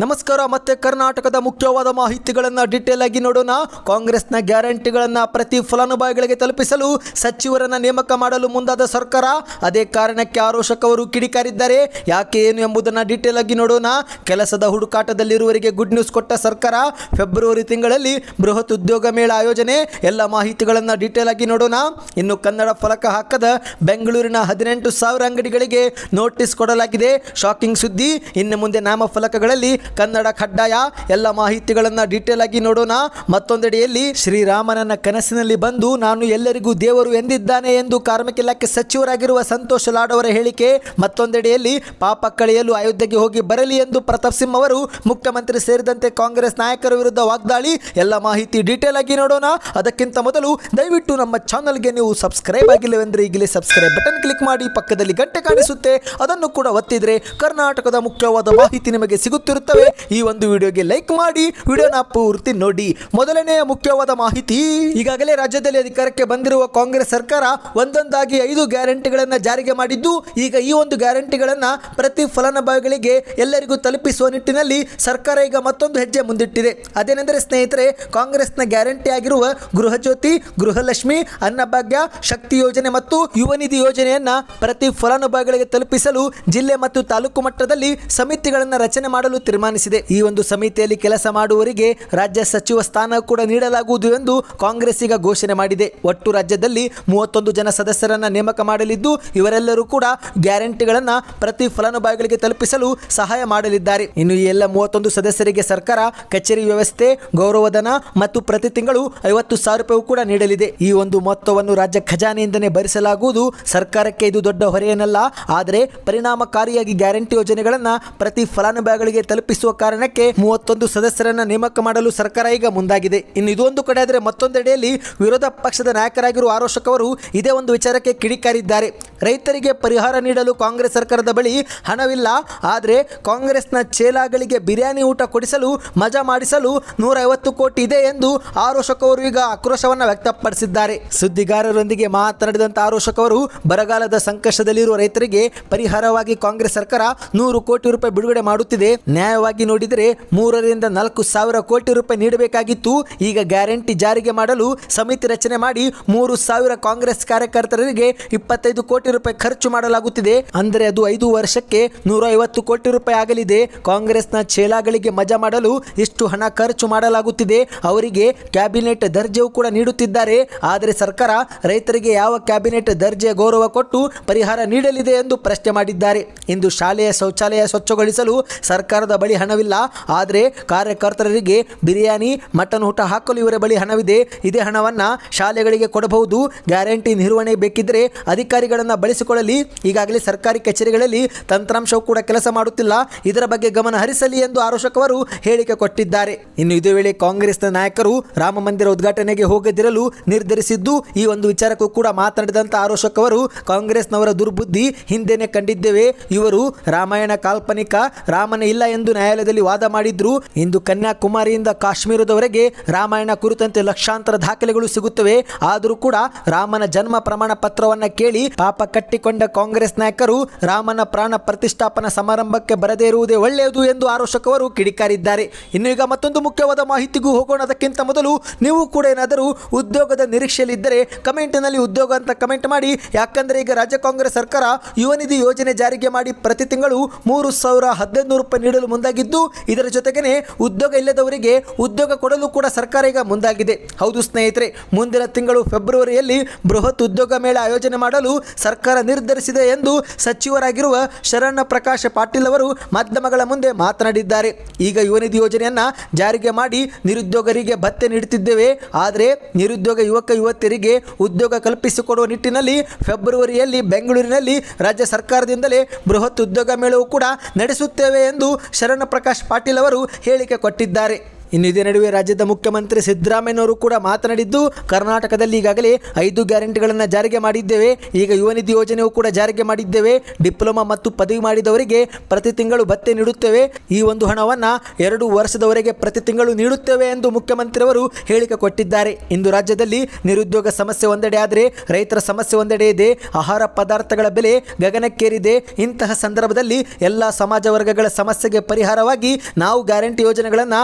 ನಮಸ್ಕಾರ, ಮತ್ತೆ ಕರ್ನಾಟಕದ ಮುಖ್ಯವಾದ ಮಾಹಿತಿಗಳನ್ನು ಡಿಟೇಲ್ ಆಗಿ ನೋಡೋಣ. ಕಾಂಗ್ರೆಸ್ನ ಗ್ಯಾರಂಟಿಗಳನ್ನು ಪ್ರತಿ ಫಲಾನುಭವಿಗಳಿಗೆ ತಲುಪಿಸಲು ಸಚಿವರನ್ನ ನೇಮಕ ಮಾಡಲು ಮುಂದಾದ ಸರ್ಕಾರ. ಅದೇ ಕಾರಣಕ್ಕೆ ಆರೋಷಕ್ ಅವರು ಕಿಡಿಕಾರಿದ್ದಾರೆ. ಯಾಕೆ ಏನು ಎಂಬುದನ್ನು ಡಿಟೇಲ್ ಆಗಿ ನೋಡೋಣ. ಕೆಲಸದ ಹುಡುಕಾಟದಲ್ಲಿರುವವರಿಗೆ ಗುಡ್ ನ್ಯೂಸ್ ಕೊಟ್ಟ ಸರ್ಕಾರ. ಫೆಬ್ರವರಿ ತಿಂಗಳಲ್ಲಿ ಬೃಹತ್ ಉದ್ಯೋಗ ಮೇಳ ಆಯೋಜನೆ. ಎಲ್ಲ ಮಾಹಿತಿಗಳನ್ನು ಡಿಟೇಲ್ ಆಗಿ ನೋಡೋಣ. ಇನ್ನು ಕನ್ನಡ ಫಲಕ ಹಾಕದ ಬೆಂಗಳೂರಿನ ಹದಿನೆಂಟು ಸಾವಿರ ಅಂಗಡಿಗಳಿಗೆ ನೋಟಿಸ್ ಕೊಡಲಾಗಿದೆ. ಶಾಕಿಂಗ್ ಸುದ್ದಿ. ಇನ್ನು ಮುಂದೆ ನಾಮಫಲಕಗಳಲ್ಲಿ ಕನ್ನಡ ಕಡ್ಡಾಯ ಎಲ್ಲ ಮಾಹಿತಿಗಳನ್ನು ಡೀಟೇಲ್ ಆಗಿ ನೋಡೋಣ. ಮತ್ತೊಂದೆಡೆಯಲ್ಲಿ ಶ್ರೀರಾಮನನ್ನ ಕನಸಿನಲ್ಲಿ ಬಂದು ನಾನು ಎಲ್ಲರಿಗೂ ದೇವರು ಎಂದಿದ್ದಾನೆ ಎಂದು ಕಾರ್ಮಿಕ ಇಲಾಖೆ ಸಚಿವರಾಗಿರುವ ಸಂತೋಷ್ ಲಾಡ್ ಅವರ ಹೇಳಿಕೆ. ಮತ್ತೊಂದೆಡೆಯಲ್ಲಿ ಪಾಪ ಕಳೆಯಲು ಅಯೋಧ್ಯೆಗೆ ಹೋಗಿ ಬರಲಿ ಎಂದು ಪ್ರತಾಪ್ ಸಿಂಹ ಅವರು ಮುಖ್ಯಮಂತ್ರಿ ಸೇರಿದಂತೆ ಕಾಂಗ್ರೆಸ್ ನಾಯಕರ ವಿರುದ್ಧ ವಾಗ್ದಾಳಿ. ಎಲ್ಲ ಮಾಹಿತಿ ಡೀಟೇಲ್ ಆಗಿ ನೋಡೋಣ. ಅದಕ್ಕಿಂತ ಮೊದಲು ದಯವಿಟ್ಟು ನಮ್ಮ ಚಾನಲ್ಗೆ ನೀವು ಸಬ್ಸ್ಕ್ರೈಬ್ ಆಗಿಲ್ಲವೆಂದರೆ ಈಗಲೇ ಸಬ್ಸ್ಕ್ರೈಬ್ ಬಟನ್ ಕ್ಲಿಕ್ ಮಾಡಿ. ಪಕ್ಕದಲ್ಲಿ ಗಂಟೆ ಕಾಣಿಸುತ್ತೆ. ಅದನ್ನು ಕೂಡ ಒತ್ತಿದ್ರೆ ಕರ್ನಾಟಕದ ಮುಖ್ಯವಾದ ಮಾಹಿತಿ ನಿಮಗೆ ಸಿಗುತ್ತಿರುತ್ತವೆ. ಈ ಒಂದು ವಿಡಿಯೋಗೆ ಲೈಕ್ ಮಾಡಿ, ವಿಡಿಯೋನ ಪೂರ್ತಿ ನೋಡಿ. ಮೊದಲನೆಯ ಮುಖ್ಯವಾದ ಮಾಹಿತಿ, ಈಗಾಗಲೇ ರಾಜ್ಯದಲ್ಲಿ ಅಧಿಕಾರಕ್ಕೆ ಬಂದಿರುವ ಕಾಂಗ್ರೆಸ್ ಸರ್ಕಾರ ಒಂದೊಂದಾಗಿ ಐದು ಗ್ಯಾರಂಟಿಗಳನ್ನು ಜಾರಿಗೆ ಮಾಡಿದ್ದು, ಈಗ ಈ ಒಂದು ಗ್ಯಾರಂಟಿಗಳನ್ನು ಪ್ರತಿ ಫಲಾನುಭವಿಗಳಿಗೆ ಎಲ್ಲರಿಗೂ ತಲುಪಿಸುವ ನಿಟ್ಟಿನಲ್ಲಿ ಸರ್ಕಾರ ಈಗ ಮತ್ತೊಂದು ಹೆಜ್ಜೆ ಮುಂದಿಟ್ಟಿದೆ. ಅದೇನೆಂದರೆ ಸ್ನೇಹಿತರೆ, ಕಾಂಗ್ರೆಸ್ನ ಗ್ಯಾರಂಟಿ ಆಗಿರುವ ಗೃಹಜ್ಯೋತಿ ಗೃಹಲಕ್ಷ್ಮಿ, ಅನ್ನಭಾಗ್ಯ, ಶಕ್ತಿ ಯೋಜನೆ ಮತ್ತು ಯುವ ನಿಧಿ ಯೋಜನೆಯನ್ನ ಪ್ರತಿ ಫಲಾನುಭವಿಗಳಿಗೆ ತಲುಪಿಸಲು ಜಿಲ್ಲೆ ಮತ್ತು ತಾಲೂಕು ಮಟ್ಟದಲ್ಲಿ ಸಮಿತಿಗಳನ್ನು ರಚನೆ ಮಾಡಲು ತೀರ್ಮಾನಿಸಿದೆ. ಈ ಒಂದು ಸಮಿತಿಯಲ್ಲಿ ಕೆಲಸ ಮಾಡುವವರಿಗೆ ರಾಜ್ಯ ಸಚಿವ ಸ್ಥಾನ ಕೂಡ ನೀಡಲಾಗುವುದು ಎಂದು ಕಾಂಗ್ರೆಸ್ ಈಗ ಘೋಷಣೆ ಮಾಡಿದೆ. ಒಟ್ಟು ರಾಜ್ಯದಲ್ಲಿ ಮೂವತ್ತೊಂದು ಜನ ಸದಸ್ಯರನ್ನ ನೇಮಕ ಮಾಡಲಿದ್ದು, ಇವರೆಲ್ಲರೂ ಕೂಡ ಗ್ಯಾರಂಟಿಗಳನ್ನ ಪ್ರತಿ ಫಲಾನುಭವಿಗಳಿಗೆ ತಲುಪಿಸಲು ಸಹಾಯ ಮಾಡಲಿದ್ದಾರೆ. ಇನ್ನು ಈ ಎಲ್ಲ ಮೂವತ್ತೊಂದು ಸದಸ್ಯರಿಗೆ ಸರ್ಕಾರ, ಕಚೇರಿ ವ್ಯವಸ್ಥೆ, ಗೌರವಧನ ಮತ್ತು ಪ್ರತಿ ತಿಂಗಳು ಐವತ್ತು ಸಾವಿರ ರೂಪಾಯಿ ಕೂಡ ನೀಡಲಿದೆ. ಈ ಒಂದು ಮೊತ್ತವನ್ನು ರಾಜ್ಯ ಖಜಾನೆಯಿಂದನೇ ಭರಿಸಲಾಗುವುದು. ಸರ್ಕಾರಕ್ಕೆ ಇದು ದೊಡ್ಡ ಹೊರೆಯೇನಲ್ಲ, ಆದರೆ ಪರಿಣಾಮಕಾರಿಯಾಗಿ ಗ್ಯಾರಂಟಿ ಯೋಜನೆಗಳನ್ನು ಪ್ರತಿ ಫಲಾನುಭವಿಗಳಿಗೆ ತಲುಪಿಸುವ ಕಾರಣಕ್ಕೆ ಮೂವತ್ತೊಂದು ಸದಸ್ಯರನ್ನ ನೇಮಕ ಮಾಡಲು ಸರ್ಕಾರ ಈಗ ಮುಂದಾಗಿದೆ. ಇನ್ನು ಇದೊಂದು ಕಡೆ ಆದರೆ ಮತ್ತೊಂದೆಡೆಯಲ್ಲಿ ವಿರೋಧ ಪಕ್ಷದ ನಾಯಕರಾಗಿರುವ ಆರೋಷಕ್ ಅವರು ಇದೇ ಒಂದು ವಿಚಾರಕ್ಕೆ ಕಿಡಿಕಾರಿದ್ದಾರೆ. ರೈತರಿಗೆ ಪರಿಹಾರ ನೀಡಲು ಕಾಂಗ್ರೆಸ್ ಸರ್ಕಾರದ ಬಳಿ ಹಣವಿಲ್ಲ. ಆದರೆ ಕಾಂಗ್ರೆಸ್ನ ಚೇಲಾಗಳಿಗೆ ಬಿರಿಯಾನಿ ಊಟ ಕೊಡಿಸಲು, ಮಜಾ ಮಾಡಿಸಲು ನೂರ ಐವತ್ತು ಕೋಟಿ ಇದೆ ಎಂದು ಆರೋಷಕ್ ಅವರು ಈಗ ಆಕ್ರೋಶವನ್ನು ವ್ಯಕ್ತಪಡಿಸಿದ್ದಾರೆ. ಸುದ್ದಿಗಾರರೊಂದಿಗೆ ಮಾತನಾಡಿದಂಥ ಆರೋಷಕ್ ಅವರು, ಬರಗಾಲದ ಸಂಕಷ್ಟದಲ್ಲಿರುವ ರೈತರಿಗೆ ಪರಿಹಾರವಾಗಿ ಕಾಂಗ್ರೆಸ್ ಸರ್ಕಾರ ನೂರು ಕೋಟಿ ರೂಪಾಯಿ ಬಿಡುಗಡೆ ಮಾಡುತ್ತಿದೆ. ನ್ಯಾಯವಾಗಿ ನೋಡಿದರೆ ಮೂರರಿಂದ ನಾಲ್ಕು ಸಾವಿರ ಕೋಟಿ ರೂಪಾಯಿ ನೀಡಬೇಕಾಗಿತ್ತು. ಈಗ ಗ್ಯಾರಂಟಿ ಜಾರಿಗೆ ಮಾಡಲು ಸಮಿತಿ ರಚನೆ ಮಾಡಿ ಮೂರು ಸಾವಿರ ಕಾಂಗ್ರೆಸ್ ಕಾರ್ಯಕರ್ತರಿಗೆ ಇಪ್ಪತ್ತೈದು ಕೋಟಿ ರೂಪಾಯಿ ಖರ್ಚು ಮಾಡಲಾಗುತ್ತಿದೆ. ಅಂದರೆ ಅದು ಐದು ವರ್ಷಕ್ಕೆ ನೂರ ಐವತ್ತು ಕೋಟಿ ರೂಪಾಯಿ ಆಗಲಿದೆ. ಕಾಂಗ್ರೆಸ್ನ ಚೇಲಾಗಳಿಗೆ ಮಜಾ ಮಾಡಲು ಇಷ್ಟು ಹಣ ಖರ್ಚು ಮಾಡಲಾಗುತ್ತಿದೆ. ಅವರಿಗೆ ಕ್ಯಾಬಿನೆಟ್ ದರ್ಜೆಯೂ ಕೂಡ ನೀಡುತ್ತಿದ್ದಾರೆ. ಆದರೆ ಸರ್ಕಾರ ರೈತರಿಗೆ ಯಾವ ಕ್ಯಾಬಿನೆಟ್ ದರ್ಜೆಯ ಗೌರವ ಕೊಟ್ಟು ಪರಿಹಾರ ನೀಡಲಿದೆ ಎಂದು ಪ್ರಶ್ನೆ ಮಾಡಿದ್ದಾರೆ. ಇಂದು ಶಾಲೆಯ ಶೌಚಾಲಯ ಸ್ವಚ್ಛಗೊಳಿಸಲು ಸರ್ಕಾರದ ಬಳಿ ಹಣವಿಲ್ಲ. ಆದರೆ ಕಾರ್ಯಕರ್ತರಿಗೆ ಬಿರಿಯಾನಿ, ಮಟನ್ ಊಟ ಹಾಕಲು ಇವರ ಬಳಿ ಹಣವಿದೆ. ಇದೇ ಹಣವನ್ನು ಶಾಲೆಗಳಿಗೆ ಕೊಡಬಹುದು. ಗ್ಯಾರಂಟಿ ನಿರ್ವಹಣೆ ಬೇಕಿದ್ದರೆ ಅಧಿಕಾರಿಗಳನ್ನು ಬಳಸಿಕೊಳ್ಳಲಿ. ಈಗಾಗಲೇ ಸರ್ಕಾರಿ ಕಚೇರಿಗಳಲ್ಲಿ ತಂತ್ರಾಂಶವು ಕೂಡ ಕೆಲಸ ಮಾಡುತ್ತಿಲ್ಲ. ಇದರ ಬಗ್ಗೆ ಗಮನ ಹರಿಸಲಿ ಎಂದು ಆರೋಶಕವರು ಹೇಳಿಕೆ ಕೊಟ್ಟಿದ್ದಾರೆ. ಇನ್ನು ಇದೇ ವೇಳೆ ಕಾಂಗ್ರೆಸ್ನ ನಾಯಕರು ರಾಮ ಮಂದಿರ ಉದ್ಘಾಟನೆಗೆ ಹೋಗದಿರಲು ನಿರ್ಧರಿಸಿದ್ದು ಈ ಒಂದು ವಿಚಾರಕ್ಕೂ ಕೂಡ ಮಾತನಾಡಿದಂಥ ಆರೋಶಕವರು ಅವರು, ಕಾಂಗ್ರೆಸ್ನವರ ದುರ್ಬುದ್ಧಿ ಹಿಂದೆನೆ ಕಂಡಿದ್ದೇವೆ. ಇವರು ರಾಮಾಯಣ ಕಾಲ್ಪನಿಕ, ರಾಮನ ಇಲ್ಲ ಎಂದು ನ್ಯಾಯಾಲಯದಲ್ಲಿ ವಾದ ಮಾಡಿದ್ರು. ಇಂದು ಕನ್ಯಾಕುಮಾರಿಯಿಂದ ಕಾಶ್ಮೀರದವರೆಗೆ ರಾಮಾಯಣ ಕುರಿತಂತೆ ಲಕ್ಷಾಂತರ ದಾಖಲೆಗಳು ಸಿಗುತ್ತವೆ. ಆದರೂ ಕೂಡ ರಾಮನ ಜನ್ಮ ಪ್ರಮಾಣ ಪತ್ರವನ್ನ ಕೇಳಿ ಪಾಪ ಕಟ್ಟಿಕೊಂಡ ಕಾಂಗ್ರೆಸ್ ನಾಯಕರು ರಾಮನ ಪ್ರಾಣ ಪ್ರತಿಷ್ಠಾಪನಾ ಸಮಾರಂಭಕ್ಕೆ ಬರದೇ ಇರುವುದೇ ಒಳ್ಳೆಯದು ಎಂದು ಆರೋಷಕವರು ಕಿಡಿಕಾರಿದ್ದಾರೆ. ಇನ್ನು ಈಗ ಮತ್ತೊಂದು ಮುಖ್ಯವಾದ ಮಾಹಿತಿಗೂ ಹೋಗೋಣ. ಅದಕ್ಕಿಂತ ಮೊದಲು ನೀವು ಕೂಡ ಏನಾದರೂ ಉದ್ಯೋಗದ ನಿರೀಕ್ಷೆಯಲ್ಲಿದ್ದರೆ ಕಮೆಂಟ್ನಲ್ಲಿ ಉದ್ಯೋಗ ಅಂತ ಕಮೆಂಟ್ ಮಾಡಿ. ಯಾಕಂದರೆ ಈಗ ರಾಜ್ಯ ಕಾಂಗ್ರೆಸ್ ಸರ್ಕಾರ ಯುವ ನಿಧಿ ಯೋಜನೆ ಜಾರಿಗೆ ಮಾಡಿ ಪ್ರತಿ ತಿಂಗಳು ಮೂರು ಸಾವಿರ ಹದಿನೈದು ರೂಪಾಯಿ ನೀಡಲು ಮುಂದಾಗಿದ್ದು ಇದರ ಜೊತೆಗೇ ಉದ್ಯೋಗ ಇಲ್ಲದವರಿಗೆ ಉದ್ಯೋಗ ಕೊಡಲು ಕೂಡ ಸರ್ಕಾರ ಈಗ ಮುಂದಾಗಿದೆ. ಹೌದು ಸ್ನೇಹಿತರೆ, ಮುಂದಿನ ತಿಂಗಳು ಫೆಬ್ರವರಿಯಲ್ಲಿ ಬೃಹತ್ ಉದ್ಯೋಗ ಮೇಳ ಆಯೋಜನೆ ಮಾಡಲು ಸರ್ಕಾರ ನಿರ್ಧರಿಸಿದೆ ಎಂದು ಸಚಿವರಾಗಿರುವ ಶರಣ ಪ್ರಕಾಶ ಪಾಟೀಲ್ ಅವರು ಮಾಧ್ಯಮಗಳ ಮುಂದೆ ಮಾತನಾಡಿದ್ದಾರೆ. ಈಗ ಯುವನಿಧಿ ಯೋಜನೆಯನ್ನ ಜಾರಿಗೆ ಮಾಡಿ ನಿರುದ್ಯೋಗರಿಗೆ ಭತ್ತೆ ನೀಡುತ್ತಿದ್ದೇವೆ. ಆದರೆ ನಿರುದ್ಯೋಗ ಯುವಕ ಯುವತಿಯರಿಗೆ ಉದ್ಯೋಗ ಕಲ್ಪಿಸಿಕೊಡುವ ನಿಟ್ಟಿನಲ್ಲಿ ಫೆಬ್ರವರಿಯಲ್ಲಿ ಬೆಂಗಳೂರಿನಲ್ಲಿ ರಾಜ್ಯ ಸರ್ಕಾರದಿಂದಲೇ ಬೃಹತ್ ಉದ್ಯೋಗ ಮೇಳವು ಕೂಡ ನಡೆಸುತ್ತೇವೆ ಎಂದು ಶರಣ ಪ್ರಕಾಶ್ ಪಾಟೀಲ್ ಅವರು ಹೇಳಿಕೆ ಕೊಟ್ಟಿದ್ದಾರೆ. ಇನ್ನು ಇದೇ ನಡುವೆ ರಾಜ್ಯದ ಮುಖ್ಯಮಂತ್ರಿ ಸಿದ್ದರಾಮಯ್ಯನವರು ಕೂಡ ಮಾತನಾಡಿದ್ದು, ಕರ್ನಾಟಕದಲ್ಲಿ ಈಗಾಗಲೇ ಐದು ಗ್ಯಾರಂಟಿಗಳನ್ನು ಜಾರಿಗೆ ಮಾಡಿದ್ದೇವೆ. ಈಗ ಯುವ ನಿಧಿ ಯೋಜನೆಯೂ ಕೂಡ ಜಾರಿಗೆ ಮಾಡಿದ್ದೇವೆ. ಡಿಪ್ಲೊಮಾ ಮತ್ತು ಪದವಿ ಮಾಡಿದವರಿಗೆ ಪ್ರತಿ ತಿಂಗಳು ಭತ್ತೆ ನೀಡುತ್ತೇವೆ. ಈ ಒಂದು ಹಣವನ್ನು ಎರಡು ವರ್ಷದವರೆಗೆ ಪ್ರತಿ ತಿಂಗಳು ನೀಡುತ್ತೇವೆ ಎಂದು ಮುಖ್ಯಮಂತ್ರಿಯವರು ಹೇಳಿಕೆ ಕೊಟ್ಟಿದ್ದಾರೆ. ಇಂದು ರಾಜ್ಯದಲ್ಲಿ ನಿರುದ್ಯೋಗ ಸಮಸ್ಯೆ ಒಂದೆಡೆ ಆದರೆ ರೈತರ ಸಮಸ್ಯೆ ಒಂದೆಡೆ ಇದೆ. ಆಹಾರ ಪದಾರ್ಥಗಳ ಬೆಲೆ ಗಗನಕ್ಕೇರಿದೆ. ಇಂತಹ ಸಂದರ್ಭದಲ್ಲಿ ಎಲ್ಲ ಸಮಾಜ ವರ್ಗಗಳ ಸಮಸ್ಯೆಗೆ ಪರಿಹಾರವಾಗಿ ನಾವು ಗ್ಯಾರಂಟಿ ಯೋಜನೆಗಳನ್ನು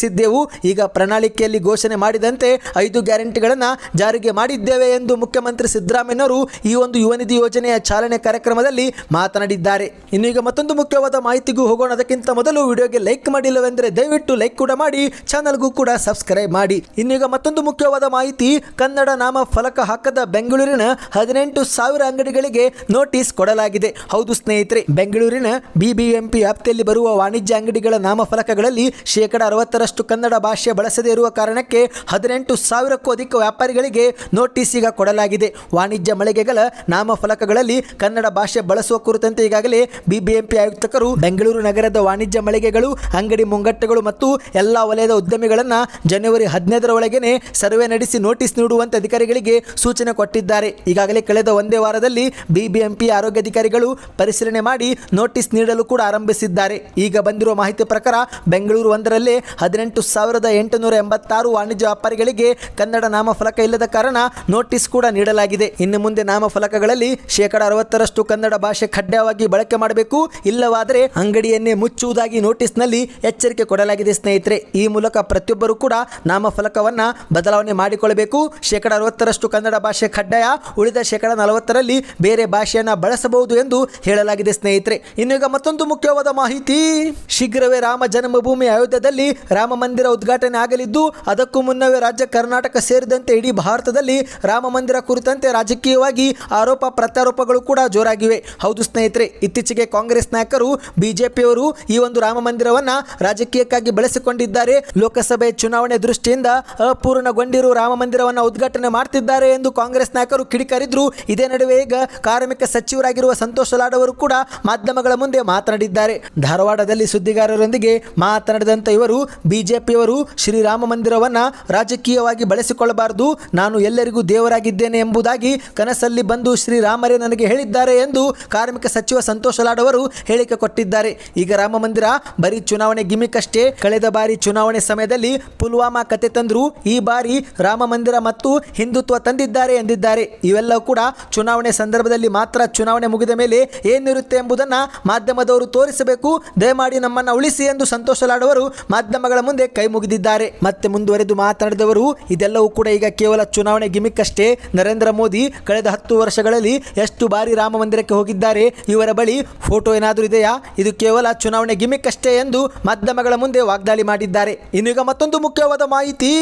ರೂಪಿಸಿದ್ದೆವು ಈಗ ಪ್ರಣಾಳಿಕೆಯಲ್ಲಿ ಘೋಷಣೆ ಮಾಡಿದಂತೆ ಐದು ಗ್ಯಾರಂಟಿಗಳನ್ನು ಜಾರಿಗೆ ಮಾಡಿದ್ದೇವೆ ಎಂದು ಮುಖ್ಯಮಂತ್ರಿ ಸಿದ್ದರಾಮಯ್ಯನವರು ಈ ಒಂದು ಯುವ ನಿಧಿ ಯೋಜನೆಯ ಚಾಲನೆ ಕಾರ್ಯಕ್ರಮದಲ್ಲಿ ಮಾತನಾಡಿದ್ದಾರೆ. ಇನ್ನು ಈಗ ಮತ್ತೊಂದು ಮುಖ್ಯವಾದ ಮಾಹಿತಿಗೂ ಹೋಗೋಣ. ಅದಕ್ಕಿಂತ ಮೊದಲು ವಿಡಿಯೋಗೆ ಲೈಕ್ ಮಾಡಿಲ್ಲವೆಂದರೆ ದಯವಿಟ್ಟು ಲೈಕ್ ಕೂಡ ಮಾಡಿ, ಚಾನಲ್ಗೂ ಕೂಡ ಸಬ್ಸ್ಕ್ರೈಬ್ ಮಾಡಿ. ಇನ್ನೀಗ ಮತ್ತೊಂದು ಮುಖ್ಯವಾದ ಮಾಹಿತಿ, ಕನ್ನಡ ನಾಮ ಫಲಕ ಹಾಕದ ಬೆಂಗಳೂರಿನ ಹದಿನೆಂಟು ಸಾವಿರ ಅಂಗಡಿಗಳಿಗೆ ನೋಟಿಸ್ ಕೊಡಲಾಗಿದೆ. ಹೌದು ಸ್ನೇಹಿತರೆ, ಬೆಂಗಳೂರಿನ ಬಿಬಿಎಂಪಿ ವ್ಯಾಪ್ತಿಯಲ್ಲಿ ಬರುವ ವಾಣಿಜ್ಯ ಅಂಗಡಿಗಳ ನಾಮಫಲಕಗಳಲ್ಲಿ ಶೇಕಡ ಅರವತ್ತರಷ್ಟು ಕನ್ನಡ ಭಾಷೆ ಬಳಸದೇ ಇರುವ ಕಾರಣಕ್ಕೆ ಹದಿನೆಂಟು ಸಾವಿರಕ್ಕೂ ಅಧಿಕ ವ್ಯಾಪಾರಿಗಳಿಗೆ ನೋಟಿಸ್ ಈಗ ಕೊಡಲಾಗಿದೆ. ವಾಣಿಜ್ಯ ಮಳಿಗೆಗಳ ನಾಮಫಲಕಗಳಲ್ಲಿ ಕನ್ನಡ ಭಾಷೆ ಬಳಸುವ ಕುರಿತಂತೆ ಈಗಾಗಲೇ ಬಿಬಿಎಂಪಿ ಆಯುಕ್ತಕರು ಬೆಂಗಳೂರು ನಗರದ ವಾಣಿಜ್ಯ ಮಳಿಗೆಗಳು, ಅಂಗಡಿ ಮುಂಗಟ್ಟುಗಳು ಮತ್ತು ಎಲ್ಲ ವಲಯದ ಉದ್ಯಮಿಗಳನ್ನು ಜನವರಿ ಹದಿನೈದರ ಒಳಗೇನೆ ಸರ್ವೆ ನಡೆಸಿ ನೋಟಿಸ್ ನೀಡುವಂತೆ ಅಧಿಕಾರಿಗಳಿಗೆ ಸೂಚನೆ ಕೊಟ್ಟಿದ್ದಾರೆ. ಈಗಾಗಲೇ ಕಳೆದ ಒಂದೇ ವಾರದಲ್ಲಿ ಬಿಬಿಎಂಪಿ ಆರೋಗ್ಯ ಅಧಿಕಾರಿಗಳು ಪರಿಶೀಲನೆ ಮಾಡಿ ನೋಟಿಸ್ ನೀಡಲು ಕೂಡ ಆರಂಭಿಸಿದ್ದಾರೆ. ಈಗ ಬಂದಿರುವ ಮಾಹಿತಿ ಪ್ರಕಾರ ಬೆಂಗಳೂರು ಒಂದರಲ್ಲೇ ಹದಿನೆಂಟು ಸಾವಿರದ ಎಂಟುನೂರ ಎಂಬತ್ತಾರು ವಾಣಿಜ್ಯ ವ್ಯಾಪಾರಿಗಳಿಗೆ ಕನ್ನಡ ನಾಮಫಲಕ ಇಲ್ಲದ ಕಾರಣ ನೋಟಿಸ್ ಕೂಡ ನೀಡಲಾಗಿದೆ. ಇನ್ನು ಮುಂದೆ ನಾಮಫಲಕಗಳಲ್ಲಿ ಶೇಕಡ ಅರವತ್ತರಷ್ಟು ಕನ್ನಡ ಭಾಷೆ ಕಡ್ಡಾಯವಾಗಿ ಬಳಕೆ ಮಾಡಬೇಕು. ಇಲ್ಲವಾದರೆ ಅಂಗಡಿಯನ್ನೇ ಮುಚ್ಚುವುದಾಗಿ ನೋಟಿಸ್ನಲ್ಲಿ ಎಚ್ಚರಿಕೆ ಕೊಡಲಾಗಿದೆ ಸ್ನೇಹಿತರೆ. ಈ ಮೂಲಕ ಪ್ರತಿಯೊಬ್ಬರು ಕೂಡ ನಾಮಫಲಕವನ್ನು ಬದಲಾವಣೆ ಮಾಡಿಕೊಳ್ಳಬೇಕು. ಶೇಕಡ ಅರವತ್ತರಷ್ಟು ಕನ್ನಡ ಭಾಷೆ ಕಡ್ಡಾಯ ಉಳಿದ ಶೇಕಡ ನಲವತ್ತರಲ್ಲಿ ಬೇರೆ ಭಾಷೆಯನ್ನು ಬಳಸಬಹುದು ಎಂದು ಹೇಳಲಾಗಿದೆ ಸ್ನೇಹಿತರೆ. ಇನ್ನೀಗ ಮತ್ತೊಂದು ಮುಖ್ಯವಾದ ಮಾಹಿತಿ. ಶೀಘ್ರವೇ ರಾಮ ಜನ್ಮಭೂಮಿ ಅಯೋಧ್ಯದಲ್ಲಿ ರಾಮ ಮಂದಿರ ಉದ್ಘಾಟನೆ ಆಗಲಿದ್ದು, ಅದಕ್ಕೂ ಮುನ್ನವೇ ರಾಜ್ಯ ಕರ್ನಾಟಕ ಸೇರಿದಂತೆ ಇಡೀ ಭಾರತದಲ್ಲಿ ರಾಮ ಮಂದಿರ ಕುರಿತಂತೆ ರಾಜಕೀಯವಾಗಿ ಆರೋಪ ಪ್ರತ್ಯಾರೋಪಗಳು ಕೂಡ ಜೋರಾಗಿವೆ. ಹೌದು ಸ್ನೇಹಿತರೆ, ಇತ್ತೀಚೆಗೆ ಕಾಂಗ್ರೆಸ್ ನಾಯಕರು, ಬಿಜೆಪಿಯವರು ಈ ಒಂದು ರಾಮ ಮಂದಿರವನ್ನ ರಾಜಕೀಯಕ್ಕಾಗಿ ಬಳಸಿಕೊಂಡಿದ್ದಾರೆ. ಲೋಕಸಭೆ ಚುನಾವಣೆ ದೃಷ್ಟಿಯಿಂದ ಅಪೂರ್ಣಗೊಂಡಿರುವ ರಾಮ ಮಂದಿರವನ್ನು ಉದ್ಘಾಟನೆ ಮಾಡ್ತಿದ್ದಾರೆ ಎಂದು ಕಾಂಗ್ರೆಸ್ ನಾಯಕರು ಕಿಡಿಕಾರಿದ್ರು. ಇದೇ ನಡುವೆ ಈಗ ಕಾರ್ಮಿಕ ಸಚಿವರಾಗಿರುವ ಸಂತೋಷ ಲಾಡ್ ಅವರು ಕೂಡ ಮಾಧ್ಯಮಗಳ ಮುಂದೆ ಮಾತನಾಡಿದ್ದಾರೆ. ಧಾರವಾಡದಲ್ಲಿ ಸುದ್ದಿಗಾರರೊಂದಿಗೆ ಮಾತನಾಡಿದಂತ ಇವರು ಬಿಜೆಪಿಯವರು ಶ್ರೀರಾಮ ಮಂದಿರವನ್ನು ರಾಜಕೀಯವಾಗಿ ಬಳಸಿಕೊಳ್ಳಬಾರದು. ನಾನು ಎಲ್ಲರಿಗೂ ದೇವರಾಗಿದ್ದೇನೆ ಎಂಬುದಾಗಿ ಕನಸಲ್ಲಿ ಬಂದು ಶ್ರೀರಾಮರೇ ನನಗೆ ಹೇಳಿದ್ದಾರೆ ಎಂದು ಕಾರ್ಮಿಕ ಸಚಿವ ಸಂತೋಷ ಲಾಡ್ ಅವರು ಹೇಳಿಕೆ ಕೊಟ್ಟಿದ್ದಾರೆ. ಈಗ ರಾಮ ಮಂದಿರ ಬರೀ ಚುನಾವಣೆ ಗಿಮಿಕ್ ಅಷ್ಟೇ. ಕಳೆದ ಬಾರಿ ಚುನಾವಣೆ ಸಮಯದಲ್ಲಿ ಪುಲ್ವಾಮಾ ಕತೆ ತಂದರು. ಈ ಬಾರಿ ರಾಮ ಮಂದಿರ ಮತ್ತು ಹಿಂದುತ್ವ ತಂದಿದ್ದಾರೆ ಎಂದಿದ್ದಾರೆ. ಇವೆಲ್ಲವೂ ಕೂಡ ಚುನಾವಣೆ ಸಂದರ್ಭದಲ್ಲಿ ಮಾತ್ರ ಚುನಾವಣೆ ಮುಗಿದ ಮೇಲೆ ಏನಿರುತ್ತೆ ಎಂಬುದನ್ನು ಮಾಧ್ಯಮದವರು ತೋರಿಸಬೇಕು. ದಯಮಾಡಿ ನಮ್ಮನ್ನ ಉಳಿಸಿ ಎಂದು ಸಂತೋಷ ಲಾಡ್ ಅವರು ಮಾಧ್ಯಮಗಳ ಮುಂದೆ ಕೈ ಮುಗಿದಿದ್ದಾರೆ. ಮತ್ತೆ ಮುಂದುವರೆದು ಮಾತನಾಡಿದವರು, ಇದೆಲ್ಲವೂ ಕೂಡ ಈಗ ಕೇವಲ ಚುನಾವಣೆ ಗಿಮಿಕ್ ಅಷ್ಟೇ ನರೇಂದ್ರ ಮೋದಿ ಕಳೆದ ಹತ್ತು ವರ್ಷಗಳಲ್ಲಿ ಎಷ್ಟು ಬಾರಿ ರಾಮ ಮಂದಿರಕ್ಕೆ ಹೋಗಿದ್ದಾರೆ, ಇವರ ಬಳಿ ಫೋಟೋ ಏನಾದರೂ ಇದೆಯಾ? ಇದು ಕೇವಲ ಚುನಾವಣೆ ಗಿಮಿಕ್ ಅಷ್ಟೇ ಎಂದು ಮಾಧ್ಯಮಗಳ ಮುಂದೆ ವಾಗ್ದಾಳಿ ಮಾಡಿದ್ದಾರೆ. ಇನ್ನೀಗ ಮತ್ತೊಂದು ಮುಖ್ಯವಾದ ಮಾಹಿತಿ.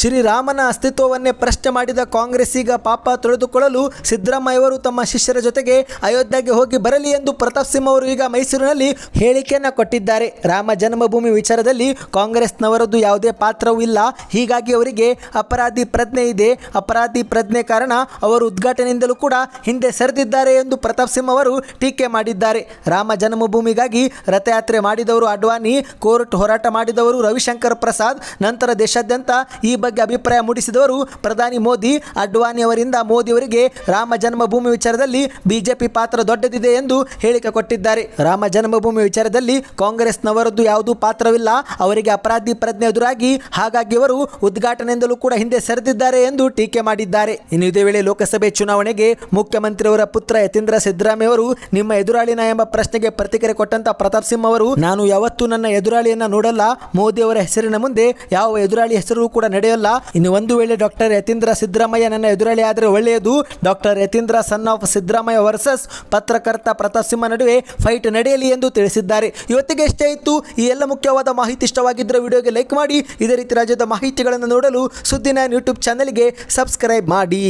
ಶ್ರೀರಾಮನ ಅಸ್ತಿತ್ವವನ್ನೇ ಪ್ರಶ್ನೆ ಮಾಡಿದ ಕಾಂಗ್ರೆಸ್ ಈಗ ಪಾಪ ತೊಳೆದುಕೊಳ್ಳಲು ಸಿದ್ದರಾಮಯ್ಯವರು ತಮ್ಮ ಶಿಷ್ಯರ ಜೊತೆಗೆ ಅಯೋಧ್ಯೆಗೆ ಹೋಗಿ ಬರಲಿ ಎಂದು ಪ್ರತಾಪ್ ಸಿಂಹ ಅವರು ಈಗ ಮೈಸೂರಿನಲ್ಲಿ ಹೇಳಿಕೆಯನ್ನು ಕೊಟ್ಟಿದ್ದಾರೆ. ರಾಮ ಜನ್ಮಭೂಮಿ ವಿಚಾರದಲ್ಲಿ ಕಾಂಗ್ರೆಸ್ನವರದ್ದು ಯಾವುದೇ ಪಾತ್ರವೂ ಇಲ್ಲ. ಹೀಗಾಗಿ ಅವರಿಗೆ ಅಪರಾಧಿ ಪ್ರಜ್ಞೆ ಇದೆ. ಅಪರಾಧಿ ಪ್ರಜ್ಞೆ ಕಾರಣ ಅವರು ಉದ್ಘಾಟನೆಯಿಂದಲೂ ಕೂಡ ಹಿಂದೆ ಸರಿದಿದ್ದಾರೆ ಎಂದು ಪ್ರತಾಪ್ ಸಿಂಹ ಅವರು ಟೀಕೆ ಮಾಡಿದ್ದಾರೆ. ರಾಮ ಜನ್ಮಭೂಮಿಗಾಗಿ ರಥಯಾತ್ರೆ ಮಾಡಿದವರು ಅಡ್ವಾನಿ ಕೋರ್ಟ್ ಹೋರಾಟ ಮಾಡಿದವರು ರವಿಶಂಕರ್ ಪ್ರಸಾದ್, ನಂತರ ದೇಶಾದ್ಯಂತ ಈ ಬಗ್ಗೆ ಅಭಿಪ್ರಾಯ ಮೂಡಿಸಿದವರು ಪ್ರಧಾನಿ ಮೋದಿ, ಅಡ್ವಾಣಿ ಅವರಿಂದ ಮೋದಿ ಅವರಿಗೆ ರಾಮ ಜನ್ಮಭೂಮಿ ವಿಚಾರದಲ್ಲಿ ಬಿಜೆಪಿ ಪಾತ್ರ ದೊಡ್ಡದಿದೆ ಎಂದು ಹೇಳಿಕೆ ಕೊಟ್ಟಿದ್ದಾರೆ. ರಾಮ ಜನ್ಮಭೂಮಿ ವಿಚಾರದಲ್ಲಿ ಕಾಂಗ್ರೆಸ್ನವರದ್ದು ಯಾವುದೂ ಪಾತ್ರವಿಲ್ಲ. ಅವರಿಗೆ ಅಪರಾಧಿ ಪ್ರಜ್ಞೆ ಎದುರಾಗಿ ಹಾಗಾಗಿ ಅವರು ಉದ್ಘಾಟನೆಯಿಂದಲೂ ಕೂಡ ಹಿಂದೆ ಸರಿದಿದ್ದಾರೆ ಎಂದು ಟೀಕೆ ಮಾಡಿದ್ದಾರೆ. ಇನ್ನು ಇದೇ ವೇಳೆ ಲೋಕಸಭೆ ಚುನಾವಣೆಗೆ ಮುಖ್ಯಮಂತ್ರಿಯವರ ಪುತ್ರ ಯತೀಂದ್ರ ಸಿದ್ದರಾಮಯ್ಯ ಅವರು ನಿಮ್ಮ ಎದುರಾಳಿನ ಎಂಬ ಪ್ರಶ್ನೆಗೆ ಪ್ರತಿಕ್ರಿಯೆ ಕೊಟ್ಟಂತ ಪ್ರತಾಪ್ ಸಿಂಹ ಅವರು, ನಾನು ಯಾವತ್ತೂ ನನ್ನ ಎದುರಾಳಿಯನ್ನ ನೋಡಲ್ಲ. ಮೋದಿ ಅವರ ಹೆಸರಿನ ಮುಂದೆ ಯಾವ ಎದುರಾಳಿ ಹೆಸರು ಕೂಡ ನಡೆಯಲ್ಲ ಇನ್ನು ಒಂದು ವೇಳೆ ಡಾಕ್ಟರ್ ಯತೀಂದ್ರ ಸಿದ್ದರಾಮಯ್ಯ ನನ್ನ ಎದುರಾಳಿ ಆದರೆ ಒಳ್ಳೆಯದು. Doctor Yathindra son of Siddaramaiah versus ಪತ್ರಕರ್ತ ಪ್ರತಾಪ್ ಸಿಂಹ ನಡುವೆ ಫೈಟ್ ನಡೆಯಲಿ ಎಂದು ತಿಳಿಸಿದ್ದಾರೆ. ಇವತ್ತಿಗೆ ಇಷ್ಟೇ ಇತ್ತು. ಈ ಎಲ್ಲ ಮುಖ್ಯವಾದ ಮಾಹಿತಿ ಇಷ್ಟವಾಗಿದ್ದರೆ ವಿಡಿಯೋಗೆ ಲೈಕ್ ಮಾಡಿ. ಇದೇ ರೀತಿ ರಾಜ್ಯದ ಮಾಹಿತಿಗಳನ್ನು ನೋಡಲು ಸುದ್ದಿನ ಯೂಟ್ಯೂಬ್ ಚಾನೆಲ್ಗೆ ಸಬ್ಸ್ಕ್ರೈಬ್ ಮಾಡಿ.